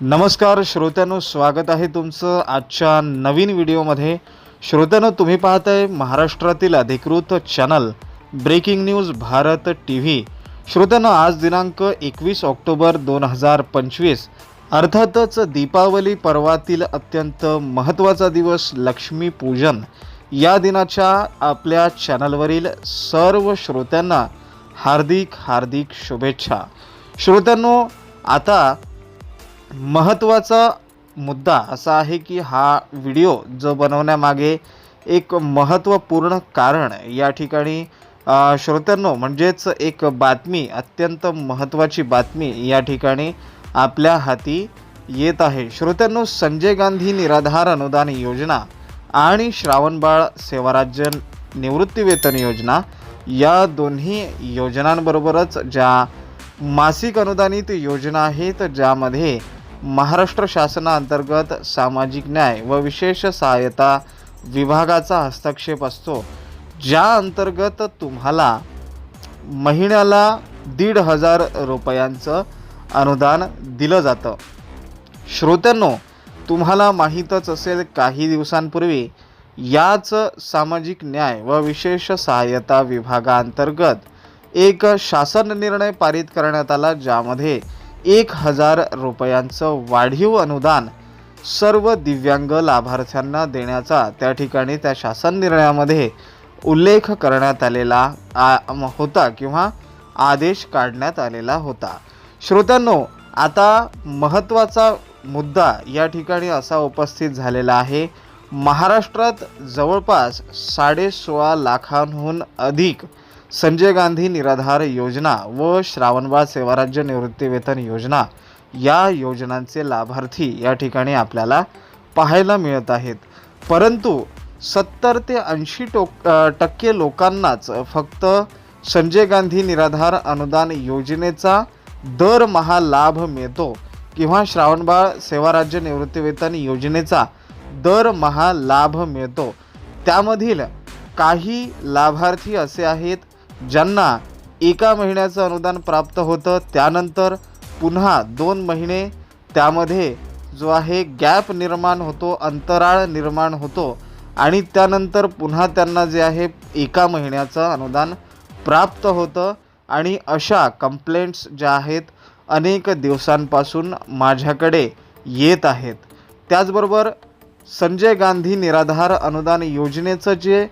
नमस्कार श्रोत्यानो स्वागत आहे तुमचं आजच्या नवीन व्हिडिओमध्ये. श्रोत्यानो तुम्ही पाहताय महाराष्ट्रातील अधिकृत channel breaking news Bharat T V श्रोत्यानो आज दिनांक एकवीस ऑक्टोबर दोन हजार पंचवीस. अर्थातच दीपावली पर्वातील अत्यंत महत्त्वाचा दिवस लक्ष्मीपूजन. या दिनाच्या आपल्या चॅनलवरील सर्व श्रोत्यांना हार्दिक हार्दिक शुभेच्छा. श्रोत्यांनो आता महत्त्वाचा मुद्दा असा आहे की हा व्हिडिओ जो बनवण्यामागे एक महत्त्वपूर्ण कारण या ठिकाणी श्रोत्यांनो म्हणजेच एक बातमी अत्यंत महत्त्वाची बातमी या ठिकाणी आपल्या हाती येत आहे. श्रोत्यांनो संजय गांधी निराधार अनुदान योजना आणि श्रावणबाळ सेवाराज्य निवृत्तीवेतन योजना या दोन्ही योजनांबरोबरच ज्या मासिक अनुदानित योजना आहेत ज्यामध्ये महाराष्ट्र शासनाअंतर्गत सामाजिक न्याय व विशेष सहाय्यता विभागाचा हस्तक्षेप असतो. ज्या अंतर्गत तुम्हाला महिन्याला दीड हजार रुपयांचं अनुदान दिलं जातं. श्रोत्यांनो तुम्हाला माहीतच असेल काही दिवसांपूर्वी याच सामाजिक न्याय व विशेष सहाय्यता विभागाअंतर्गत एक शासन निर्णय पारित करण्यात आला ज्यामध्ये एक हजार रुपयांचं वाढीव अनुदान सर्व दिव्यांग लाभार्थ्यांना देण्याचा त्या ठिकाणी त्या शासन निर्णयामध्ये उल्लेख करण्यात आलेला आ, होता किंवा आदेश काढण्यात आलेला होता. श्रोत्यांनो आता महत्त्वाचा मुद्दा या ठिकाणी असा उपस्थित झालेला आहे महाराष्ट्रात जवळपास साडेसोळा लाखांहून अधिक संजय गांधी निराधार योजना व श्रावणबाळ सेवाराज्य निवृत्तीवेतन योजना या योजनांचे लाभार्थी या ठिकाणी आपल्याला पाहायला मिळत आहेत. परंतु सत्तर ते ऐंशी टोक टक्के लोकांनाच फक्त संजय गांधी निराधार अनुदान योजनेचा दरमहा लाभ मिळतो किंवा श्रावणबाळ सेवाराज्य निवृत्तीवेतन योजनेचा दरमहा लाभ मिळतो. त्यामधील काही लाभार्थी असे आहेत ज्यांना एका महिन्याचं अनुदान प्राप्त होतं त्यानंतर पुन्हा दोन महिने त्यामध्ये जो आहे गॅप निर्माण होतो अंतराळ निर्माण होतो आणि त्यानंतर पुन्हा त्यांना जे आहे एका महिन्याचं अनुदान प्राप्त होतं आणि अशा कंप्लेंट्स ज्या आहेत अनेक दिवसांपासून माझ्याकडे येत आहेत. त्याचबरोबर संजय गांधी निराधार अनुदान योजनेचं जे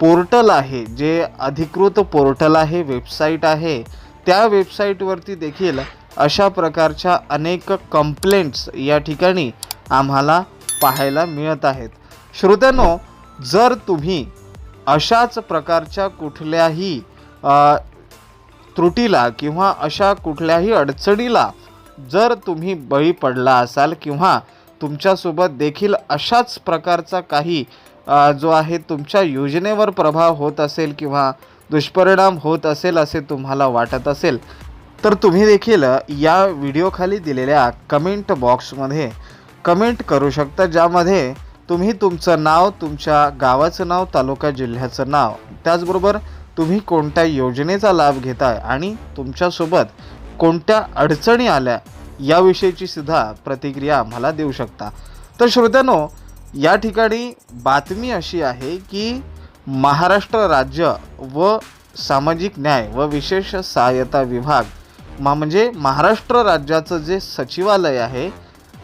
पोर्टल आहे जे अधिकृत पोर्टल आहे वेबसाईट आहे त्या वेबसाईटवरती देखील अशा प्रकारच्या अनेक कंप्लेंट्स या ठिकाणी आम्हाला पाहायला मिळत आहेत. श्रोत्यानो जर तुम्ही अशाच प्रकारच्या कुठल्याही त्रुटीला किंवा अशा कुठल्याही अडचणीला जर तुम्ही बळी पडला असाल किंवा तुमच्यासोबत देखील अशाच प्रकारचा काही जो आहे तुमच्या योजनेवर प्रभाव होत असेल किंवा दुष्परिणाम होत असेल असे तुम्हाला वाटत असेल तर तुम्ही देखील या व्हिडिओखाली दिलेल्या कमेंट बॉक्समध्ये कमेंट करू शकता ज्यामध्ये तुम्ही तुमचं नाव तुमच्या गावाचं नाव तालुका जिल्ह्याचं नाव त्याचबरोबर तुम्ही कोणत्या योजनेचा लाभ घेताय आणि तुमच्यासोबत कोणत्या अडचणी आल्या याविषयीची सुद्धा प्रतिक्रिया आम्हाला देऊ शकता. तर श्रोत्यानो या ठिकाणी बातमी अशी आहे की महाराष्ट्र राज्य व सामाजिक न्याय व विशेष सहाय्यता विभाग मा म्हणजे महाराष्ट्र राज्याचं जे सचिवालय आहे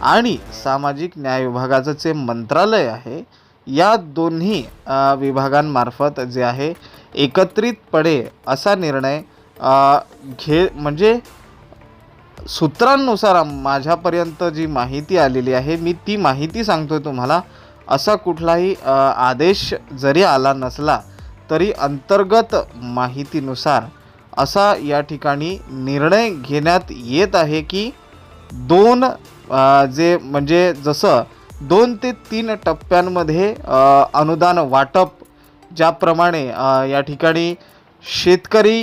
आणि सामाजिक न्याय विभागाचं जे मंत्रालय आहे या दोन्ही विभागांमार्फत जे आहे एकत्रितपणे असा निर्णय घे म्हणजे सूत्रांनुसार माझ्यापर्यंत जी माहिती आलेली आहे मी ती माहिती सांगतो आहे तुम्हाला. असा कुठलाही आदेश जरी आला नसला तरी अंतर्गत माहितीनुसार असा या ठिकाणी निर्णय घेण्यात येत आहे की दोन जे म्हणजे जसं दोन ते तीन टप्प्यांमध्ये अनुदान वाटप ज्याप्रमाणे या ठिकाणी शेतकरी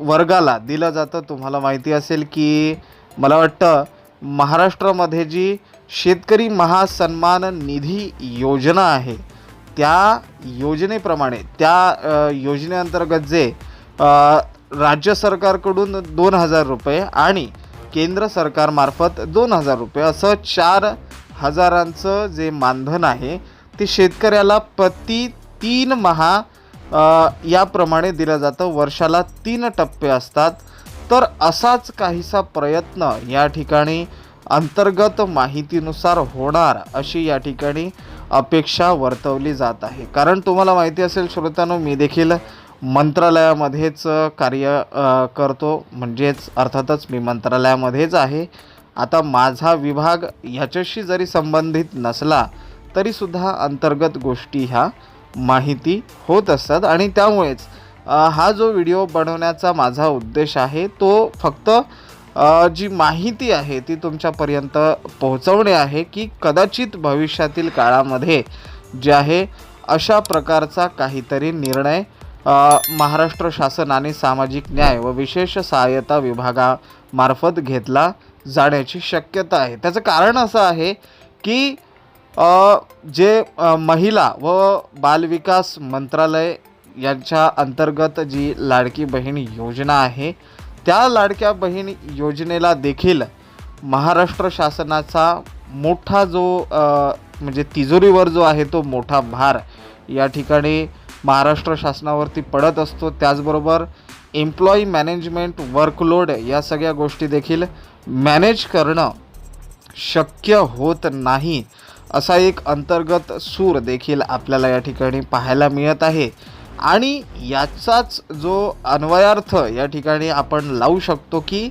वर्गाला दिलं जातं. तुम्हाला माहिती असेल की मला वाटतं महाराष्ट्रामध्ये जी शेतकरी महासन्मान निधी योजना आहे. त्या योजनेप्रमाणे त्या योजनेअंतर्गत जे राज्य सरकारकडून दोन हजार रुपये आणि केंद्र सरकारमार्फत दोन हजार रुपये असं चार हजारांचं जे मानधन आहे ते शेतकऱ्याला प्रति तीन महा याप्रमाणे दिलं जातं. वर्षाला तीन टप्पे असतात. तर असाच काहीसा प्रयत्न या ठिकाणी अंतर्गत माहितीनुसार होणार अशी या ठिकाणी अपेक्षा वर्तवली जात आहे. कारण तुम्हाला माहिती असेल श्रोत्यानो मी देखील मंत्रालयामध्येच कार्य करतो. म्हणजेच अर्थातच मी मंत्रालयामध्येच आहे. आता माझा विभाग ह्याच्याशी जरी संबंधित नसला तरीसुद्धा अंतर्गत गोष्टी ह्या माहिती होत असतात. आणि त्यामुळेच हा जो व्हिडिओ बनवण्याचा माझा उद्देश आहे तो फक्त जी माहिती आहे ती तुमच्यापर्यंत पोहोचवणे आहे की कदाचित भविष्यातील काळामध्ये जे आहे अशा प्रकारचा काहीतरी निर्णय महाराष्ट्र शासन आणि सामाजिक न्याय व विशेष सहाय्यता विभागामार्फत घेतला जाण्याची शक्यता आहे. त्याचं कारण असं आहे की जे महिला व बालविकास मंत्रालय यांच्या अंतर्गत जी लाडकी बहीण योजना आहे त्या लाडक्या बहीण योजनेला देखील महाराष्ट्र शासनाचा मोठा जो म्हणजे तिजोरीवर जो आहे तो मोठा भार या ठिकाणी महाराष्ट्र शासनावरती पडत असतो. त्याचबरोबर एम्प्लॉई मॅनेजमेंट वर्कलोड या सगळ्या गोष्टी देखील मॅनेज करणं शक्य होत नाही असा एक अंतर्गत सूर देखील आपल्याला या ठिकाणी पाहायला मिळत आहे. आणि याचाच जो अन्वयार्थ या ठिकाणी आपण लावू शकतो की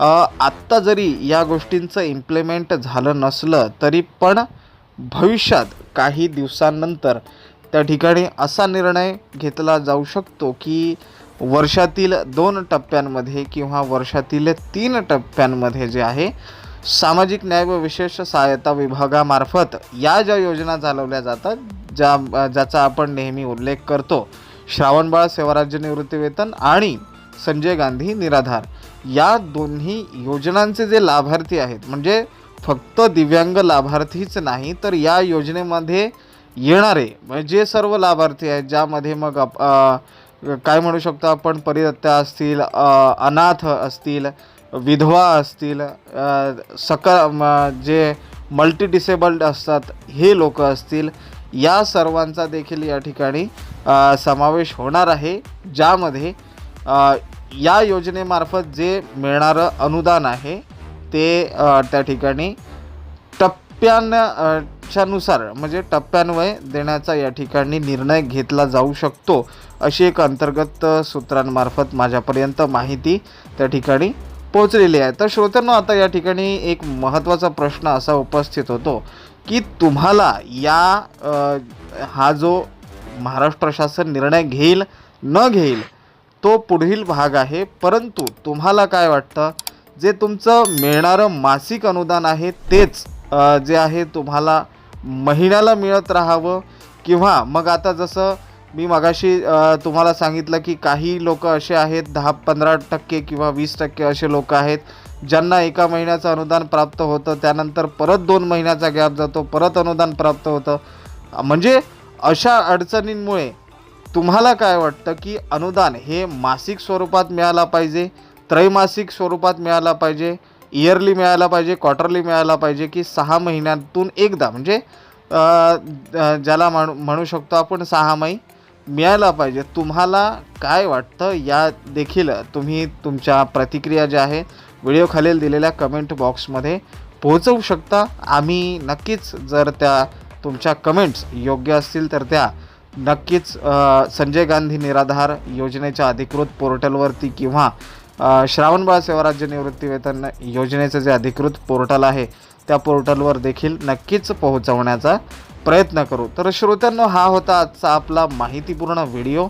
आत्ता जरी या गोष्टींचं इम्प्लिमेंट झालं नसलं तरी पण भविष्यात काही दिवसांनंतर त्या ठिकाणी असा निर्णय घेतला जाऊ शकतो की वर्षातील दोन टप्प्यांमध्ये किंवा वर्षातील तीन टप्प्यांमध्ये जे आहे सामाजिक न्याय व विशेष सहाय्यता विभागामार्फत या ज्या योजना चालवल्या जातात ज्या ज्याचा आपण नेहमी उल्लेख करतो श्रावणबाळ सेवाराज्य निवृत्तीवेतन आणि संजय गांधी निराधार या दोन्ही योजनांचे जे लाभार्थी आहेत म्हणजे फक्त दिव्यांग लाभार्थीच नाही तर या योजनेमध्ये येणारे म्हणजे जे सर्व लाभार्थी आहेत ज्यामध्ये मग काय म्हणू शकतो आपण परिदत्त्या असतील अनाथ असतील विधवा असतील सक म- जे मल्टी डिसेबल्ड असतात हे लोक असतील या सर्वांचा देखील या ठिकाणी समावेश होणार आहे ज्यामध्ये या योजनेमार्फत जे मिळणारं अनुदान आहे ते त्या ठिकाणी टप्प्यांच्यानुसार म्हणजे टप्प्यान्वय देण्याचा या ठिकाणी निर्णय घेतला जाऊ शकतो अशी एक अंतर्गत सूत्रांमार्फत माझ्यापर्यंत माहिती त्या ठिकाणी पोहोचलेली आहे. तर श्रोत्यांना आता या ठिकाणी एक महत्त्वाचा प्रश्न असा उपस्थित होतो की तुम्हाला या हा जो महाराष्ट्र शासन निर्णय घेईल न घेईल तो पुढील भाग आहे. परंतु तुम्हाला काय वाटतं? जे तुमचं मिळणारं मासिक अनुदान आहे तेच जे आहे तुम्हाला महिन्याला मिळत राहावं? किंवा मग आता जसं मी मगाशी तुम्हाला सांगितलं की काही लोक असे आहेत दहा पंधरा टक्के किंवा वीस टक्के असे लोक आहेत ज्यांना एका महिन्याचं अनुदान प्राप्त होतं त्यानंतर परत दोन महिन्याचा गॅप जातो परत अनुदान प्राप्त होतं. म्हणजे अशा अडचणींमुळे तुम्हाला काय वाटतं की अनुदान हे मासिक स्वरूपात मिळाला पाहिजे त्रैमासिक स्वरूपात मिळाला पाहिजे इयरली मिळायला पाहिजे क्वार्टरली मिळायला पाहिजे की सहा महिन्यातून एकदा? म्हणजे ज्याला म्हणू म्हणू शकतो आपण सहामाही मिळायला पाहिजे. तुम्हाला काय वाटतं या देखील तुम्ही तुमच्या प्रतिक्रिया ज्या आहे व्हिडिओ खालील दिलेल्या कमेंट बॉक्समध्ये पोहोचवू शकता. आम्ही नक्कीच जर त्या तुमच्या कमेंट्स योग्य असतील तर त्या नक्कीच संजय गांधी निराधार योजनेच्या अधिकृत पोर्टलवरती किंवा श्रावणबाळ सेवाराज्य निवृत्तीवेतन योजनेचं जे अधिकृत पोर्टल आहे त्या पोर्टलवर देखील नक्कीच पोहोचवण्याचा प्रयत्न करू. तर श्रोत्यांनो हा होता आजचा आपला माहितीपूर्ण व्हिडिओ.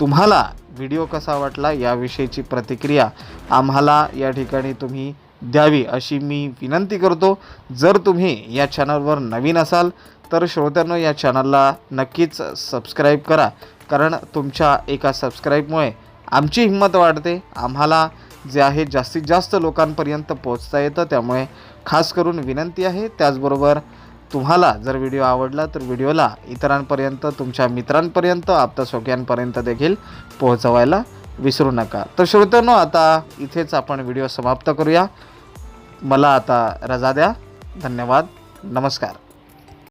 तुम्हाला व्हिडिओ कसा वाटला याविषयीची प्रतिक्रिया आम्हाला या ठिकाणी तुम्ही द्यावी अशी मी विनंती करतो. जर तुम्ही या चॅनलवर नवीन असाल तर श्रोत्यांनो या चॅनलला नक्कीच सबस्क्राईब करा. कारण तुमच्या एका सबस्क्राईबमुळे आमची हिंमत वाढते. आम्हाला जे आहे जास्तीत जास्त लोकांपर्यंत पोहोचता येतं. त्यामुळे खास करून विनंती आहे. त्याचबरोबर तुम्हाला जर व्हिडिओ आवडला तर व्हिडिओला इतरांपर्यंत तुमच्या मित्रांपर्यंत आप्तसोक्यांपर्यंत देखील पोहोचवायला विसरू नका. तर श्रोत्यांनो आता इथेच आपण व्हिडिओ समाप्त करूया. मला आता रजा द्या. धन्यवाद. नमस्कार.